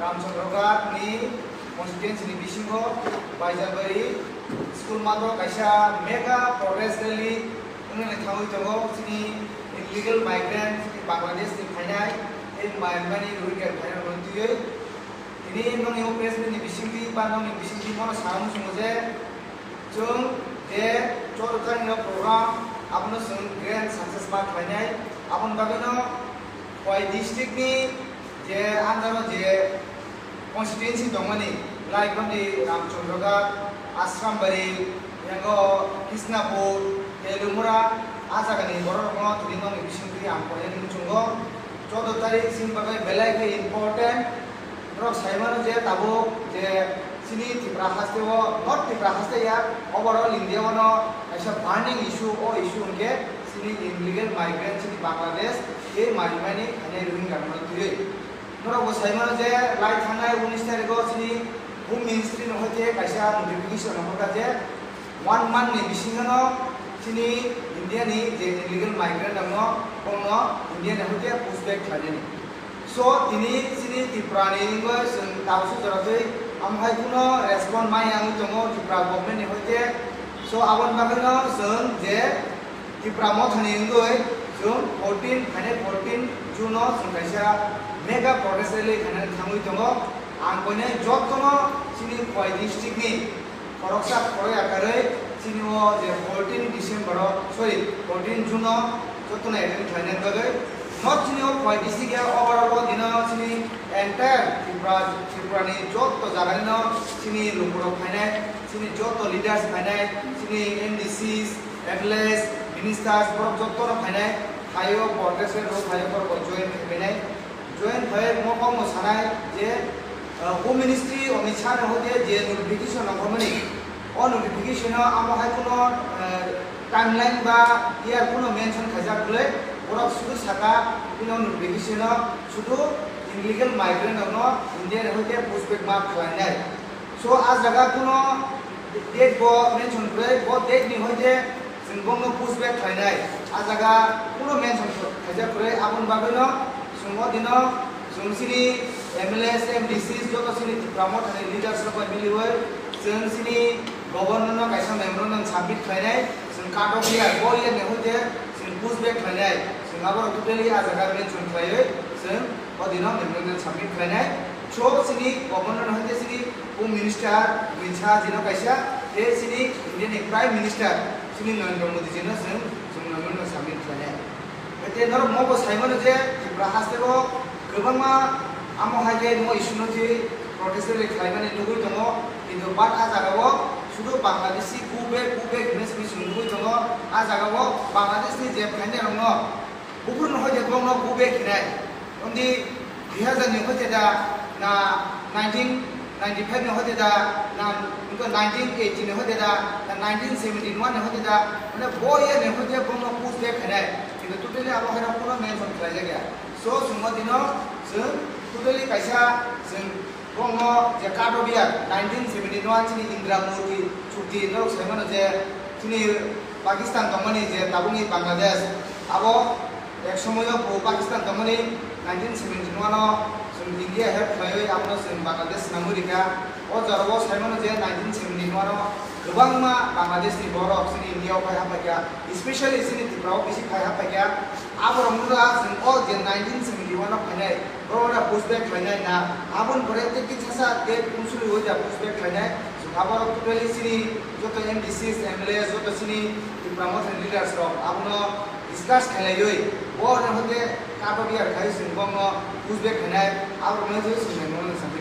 रामचंद्रगातनि कन्स्टिटुएन्सिनि बिसिङाव बायजाबारि school मात्र कायसा mega progress rally होननानै थाङै दङ जोंनि इलिगेल माइग्रेन्ट बांलादेशनि फायनाय এই माइग्रेन्टनि रुइगार फायनाय रन्थियै दिनै नंनि प्रेसिडेन्टनि बिसिंथि बा नंनि बिसिंथि मन साराम सङो जे जों बे सरकारनि प्रग्राम आपनो जों ग्रेन्ड साक्सेस मा फायनाय आपन बागैनो कय डिस्ट्रिक्टनि जे आन्दाराव जे constituency tongmani lai khamdi ramchundra ga ashram bari, yango, kisnapur, telumura আজাগানি বড় রকম তুলিঙ্গ মেডিসিন করে আমি চুঙ্গ চোদ্দ তারিখ সিনভাবে বেলায় ইম্পর্টেন্ট ধরক সাইমান যে তাবো যে চিনি ত্রিপুরা হাসতে ও নট ত্রিপুরা হাসতে ইয়ার ওভারঅল ইন্ডিয়ান এসব বার্নিং ইস্যু ও ইস্যু হচ্ছে চিনি ইনলিগেল মাইগ্রেন্ট চিনি বাংলাদেশ এই মাইগ্রেন্ট এনে রোহিঙ্গা তুলে तुये नरक वो साइमान जे लाई थांनाय 19 तारिखो सिनि होम मिनिस्ट्री न होते कैसा नोटिफिकेशन होगा जे वन मंथ नि बिसिङनो सिनि इंडिया नि जे इलीगल माइग्रेंट दङ कोनो इंडिया नि होते पुशबैक खाने so ini sini di prani ini जों दावसो जराखै ओमफ्राय कुनो रेसपन्ड माइ आं दङ त्रिपुरा गभर्नमेन्ट होते so आबन बागैनो जों जे त्रिपुरा मथानि इंगै जों 14 खाने 14 जुनाव जों खायसा मेगा प्रटेस्ट रेलि खाने थाङै दङ आं बयनो जतनो सिनि कय डिस्ट्रिक्टनि खरकसा खरै आकारै सिनि जे 14 डिसेम्बराव सरि 14 जुनाव जतनो एटेन्ड खालामनाय बागै not sini o koi district ya overall dina sini entire tripura tripura ni jot to jaga ni no sini lupuro phainai sini jot ફિનિસ્તા સ્પોર જતો ન ફાઈનાય ખાયો પ્રોગ્રેસિવ રો ખાયો પર જોઈન ફેમિનાય જોઈન થયે મોકો મોસનાય જે হোম মিনিস্ট্রি অমিত শাহ হতে যে নোটিফিকেশন অগ্রমণী ও নোটিফিকেশন আমাকে কোনো টাইমলাইন বা ইয়ার কোনো মেনশন খাইজাক বলে ওরা শুধু সাকা কোনো নোটিফিকেশন শুধু ইলিগেল মাইগ্রেন্ট অন্য ইন্ডিয়ান হতে পোস্টপেড মার্ক খাওয়াই নাই সো আজ জায়গা কোনো ডেট মেনশন করে ব ডেট নি হয়ে বংনো পুষবেক খাইনাই আ জায়গা কোনো মেনশন খাইজা করে আপন বাগিনো সুমো দিন জুমসিনি এমএলএস এমডিসি যতসিনি প্রমোট হানি লিডার্স রকম মিলি হই জুমসিনি গভর্নর কাইসা মেম্বার নন সাবমিট খাইনাই জুম কাট অফ ইয়ার বল ইয়ার নেহুতে জুম পুষবেক খাইনাই জুম আবার টোটালি আ জায়গা মেনশন খাইয়ে জুম অদিন মেম্বার নন সাবমিট খাইনাই ছোট সিনি গভর্নর হইতে সিনি হোম মিনিস্টার মিছা জিনো কাইসা এ সিনি Indian prime minister Sungguh nanti kamu di sini sen, sungguh nanti kamu sambil saya. Jadi kalau mau bersaing mana je, berhasil kok. Kebang mah, amo hanya mau isu nanti protesnya bersaing mana itu gue jono. Kita buat aja kok. Sudu Bangladesh si kube kube jenis ni sungguh jono. Aja kok Bangladesh ni je pernah orang no. Bukan orang je orang no kube kira. Nanti dia jadi apa jeda na 19 95 ni apa jeda na 1980 ni apa jeda 1971 এখন যেটা মানে বইয়ে নেহু যে কোনো পুজ দে খেলায় কিন্তু totally আবার হেরা কোনো মেনশন খেলায় গিয়া সো সুমো দিন जों টোটালি কাইসা जों বঙ্গ যে কার্ডবিয়ার 1971 চিনি ইন্দ্রা মুরগি চুক্তি নরক সাইমন মানে যে চিনি পাকিস্তান দমনি, যে তাবুনি বাংলাদেশ আবো এক সময়ও পাকিস্তান দমনি 1971 ও India have played after Sri और जरबो साइमन जे 1971 सेवेंटी गोबां मा बांग्लादेशनि बर' बिसोरनि इन्डियाआव फायहा फायगा स्पेशालि बिसोरनि त्रिपुरायाव बिसोर फायहा फायगा आबरमुरा जों अल जे 1971 आव फायनाय ना आबन बरेते किसासा दे पुनसुलि होजा पुशबेक फायनाय આભાર ટોટલી શ્રી જો તો એમડીસીસ એમએલએસ જો તો શ્રી પ્રમોશન લીડર્સ ઓફ આપનો ડિસ્કસ ખેલે જોઈ ઓર હોતે કાપડિયા ખાઈ સિંગમ ઉઝબેક ખેલે આપ મને જોઈ સુને મને